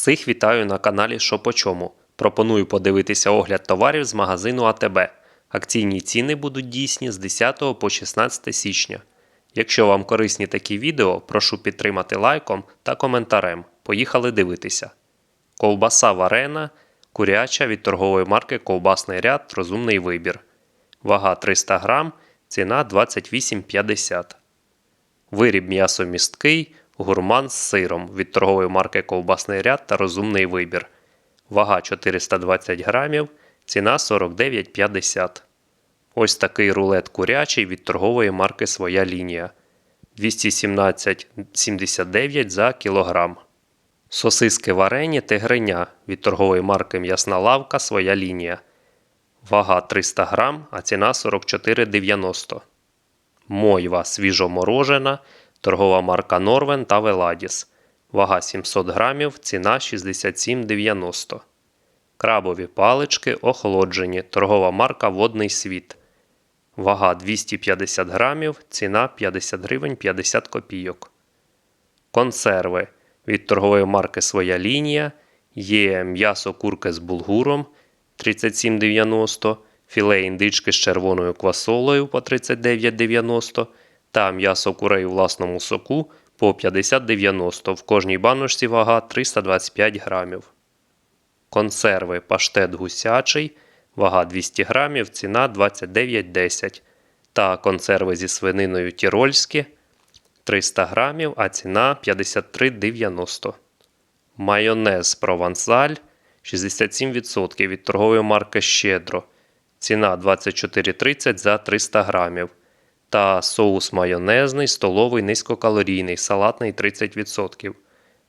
Всіх вітаю на каналі Що по чому. Пропоную подивитися огляд товарів з магазину АТБ. Акційні ціни будуть дійсні з 10 по 16 січня. Якщо вам корисні такі відео, прошу підтримати лайком та коментарем. Поїхали дивитися. Ковбаса варена, куряча від торгової марки Ковбасний ряд Розумний вибір. Вага 300 грам, ціна 28,50. Виріб м'ясо місткий, гурман з сиром від торгової марки Ковбасний ряд та розумний вибір. Вага 420 грамів, ціна 49,50. Ось такий рулет курячий від торгової марки Своя лінія 217,79 за кілограм. Сосиски варені тигриня від торгової марки М'ясна лавка Своя лінія. Вага 300 грам, а ціна 44,90. Мойва свіжоморожена, торгова марка Норвен та Веладіс. Вага 700 грамів, ціна 67,90. Крабові палички охолоджені, торгова марка Водний світ. Вага 250 грамів, ціна 50 гривень 50 копійок. Консерви від торгової марки Своя лінія. Є м'ясо курки з булгуром 37,90, філе індички з червоною квасолею по 39,90 та м'ясо курей у власному соку по 50,90. В кожній баночці вага 325 грамів. Консерви паштет гусячий, вага 200 грамів, ціна 29,10. Та консерви зі свининою тірольські 300 грамів, а ціна 53,90. Майонез провансаль 67% від торгової марки Щедро. Ціна 24,30 за 300 грамів. Та соус майонезний, столовий низькокалорійний, салатний 30%.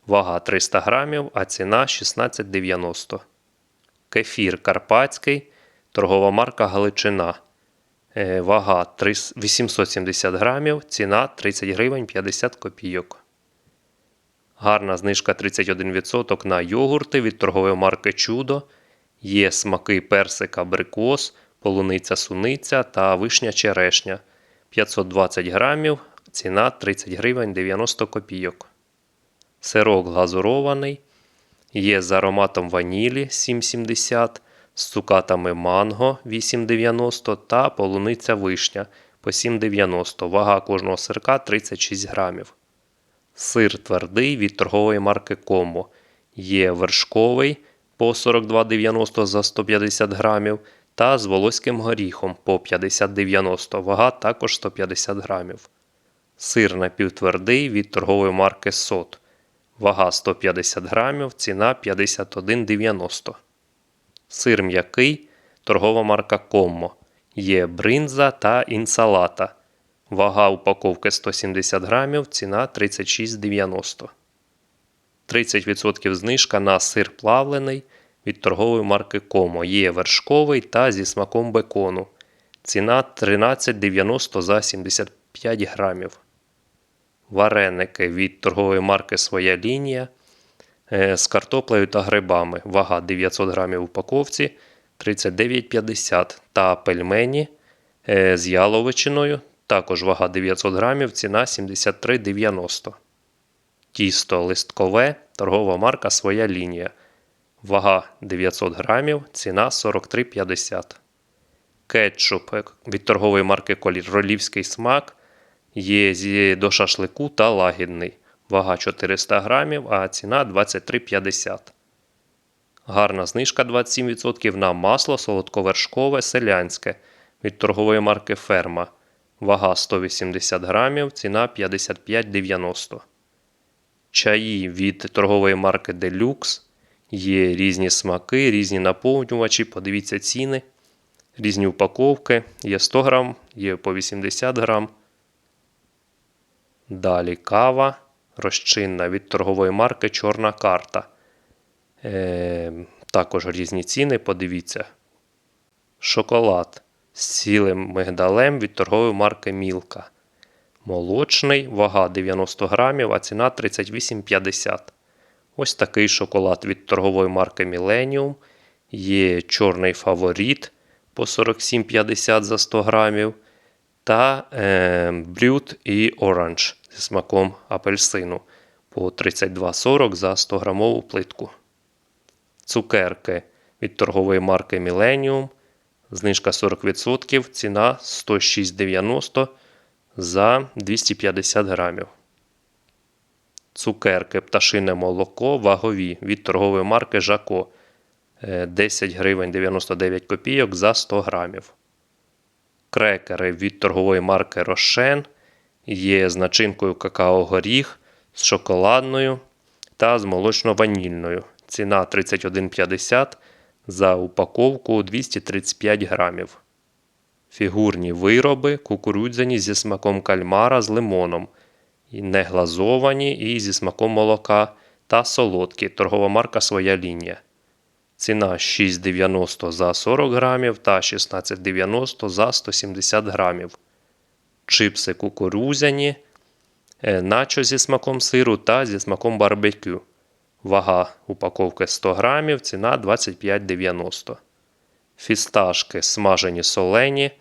Вага 300 грамів, а ціна 16,90. Кефір карпатський, торгова марка Галичина. Е, Вага 870 грамів, ціна 30 гривень 50 копійок. Гарна знижка 31% на йогурти від торгової марки Чудо. Є смаки персик абрикос, полуниця суниця та вишня черешня. 520 грамів, ціна 30 гривень 90 копійок. Сирок глазурований. Є з ароматом ванілі 7,70, з цукатами манго 8,90 та полуниця вишня по 7,90. Вага кожного сирка 36 грамів. Сир твердий від торгової марки Комо. Є вершковий по 42,90 за 150 грамів та з волоським горіхом по 50,90. Вага також 150 грамів. Сир напівтвердий від торгової марки Сот. Вага 150 грамів, ціна 51,90. Сир м'який, торгова марка Коммо. Є бринза та інсалата. Вага упаковки 170 грамів, ціна 36,90. 30% знижка на сир плавлений від торгової марки Комо. Є вершковий та зі смаком бекону. Ціна 13,90 за 75 грамів. Вареники від торгової марки Своя лінія е, з картоплею та грибами. Вага 900 грамів в упаковці 39,50 та пельмені е, з яловичиною. Також вага 900 грамів, ціна 73,90. Тісто листкове, торгова марка Своя лінія. Вага 900 грамів, ціна 43,50. Кетчуп від торгової марки Ролівський смак. Є зі до шашлику та лагідний. Вага 400 грамів, а ціна 23,50. Гарна знижка 27% на масло солодковершкове селянське від торгової марки Ферма. Вага 180 грамів, ціна 55,90. Чаї від торгової марки Deluxe. Є різні смаки, різні наповнювачі. Подивіться ціни. Різні упаковки. Є 100 грам, є по 80 грам. Далі кава розчинна від торгової марки Чорна карта. Е, Також різні ціни. Подивіться. Шоколад з цілим мигдалем від торгової марки Мілка. Молочний, вага 90 грамів, а ціна 38,50. Ось такий шоколад від торгової марки Millennium. Є чорний фаворит по 47,50 за 100 грамів. Та е, блют і оранж зі смаком апельсину по 32,40 за 100 грамову плитку. Цукерки від торгової марки Millennium. Знижка 40%, ціна 106,90 за 250 грамів. Цукерки, пташине молоко, вагові від торгової марки Жако. Е, 10 гривень 99 копійок за 100 грамів. Крекери від торгової марки Рошен є з начинкою какао-горіх, з шоколадною та з молочно-ванільною. Ціна 31,50 за упаковку 235 грамів. Фігурні вироби кукурудзяні зі смаком кальмара з лимоном, не глазовані і зі смаком молока та солодкі. Торгова марка своя лінія. Ціна 6,90 за 40 грамів та 16,90 за 170 грамів. Чипси кукурузяні, е, начо зі смаком сиру та зі смаком барбекю. Вага упаковки 100 грамів, ціна 25,90. Фісташки смажені солені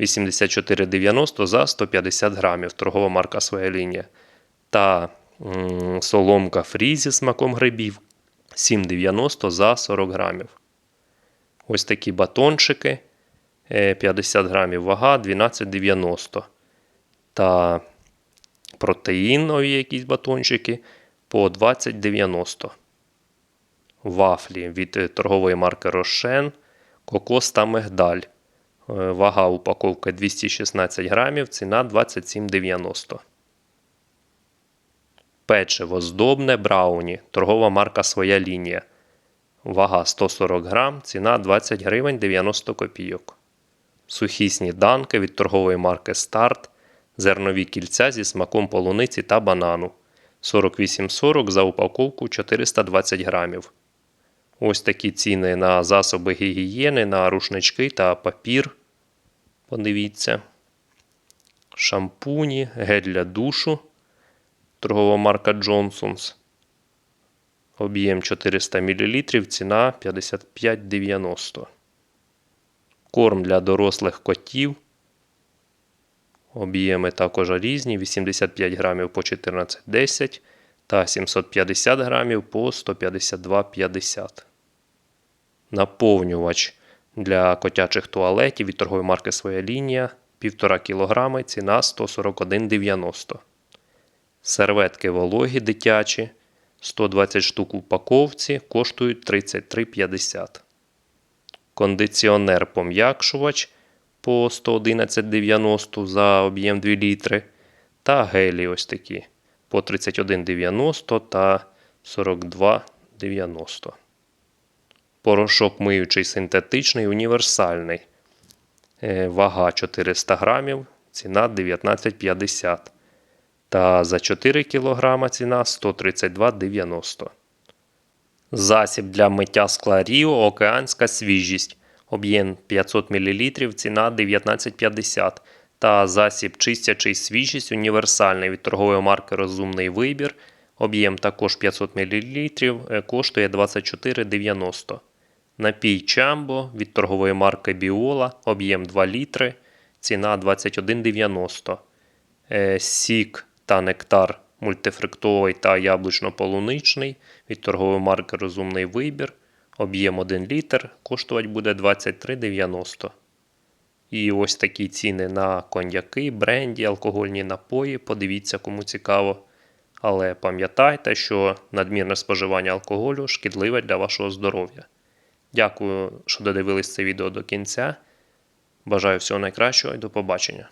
84,90 за 150 грамів. Торгова марка своя лінія. Та м, соломка фрі зі смаком грибів 7,90 за 40 грамів. Ось такі батончики. е, 50 грамів вага 12,90. Та протеїнові якісь батончики по 20,90. Вафлі від е, торгової марки Рошен, кокос та мигдаль. Е, Вага упаковки 216 грамів, ціна 27,90. Печиво здобне брауні. Торгова марка своя лінія. Вага 140 грам, ціна 20 гривень 90 копійок. Сухі сніданки від торгової марки Старт. Зернові кільця зі смаком полуниці та банану. 48,40 за упаковку 420 грамів. Ось такі ціни на засоби гігієни, на рушнички та папір. Подивіться. Шампуні, гель для душу. Торгова марка Johnson's. Об'єм 400 мл, ціна 55,90. Корм для дорослих котів. Об'єми також різні: 85 грамів по 14,10 та 750 грамів по 152,50. Наповнювач для котячих туалетів від торгової марки Своя лінія 1,5 кг, ціна 141,90. Серветки вологі дитячі 120 штук у упаковці коштують 33,50. Кондиціонер пом'якшувач по 111,90 за об'єм 2 літри. Та гелі ось такі по 31,90 та 42,90. Порошок миючий синтетичний універсальний. Е, Вага 400 грамів, ціна 19,50. Та за 4 кг ціна 132,90. Засіб для миття скла Ріо Океанська свіжість. Об'єм 500 мл, ціна 19,50. Та засіб чистячий свіжість універсальний від торгової марки Розумний вибір. Об'єм також 500 мл, е, коштує 24,90. Напій Чамбо від торгової марки Біола, об'єм 2 літри, ціна 21,90. Е, Сік та нектар мультифруктовий та яблучно-полуничний від торгової марки Розумний вибір. Об'єм 1 літр, коштувати буде 23,90. І ось такі ціни на коньяки, бренді, алкогольні напої. Подивіться, кому цікаво. Але пам'ятайте, що надмірне споживання алкоголю шкідливе для вашого здоров'я. Дякую, що додивились це відео до кінця. Бажаю всього найкращого і до побачення.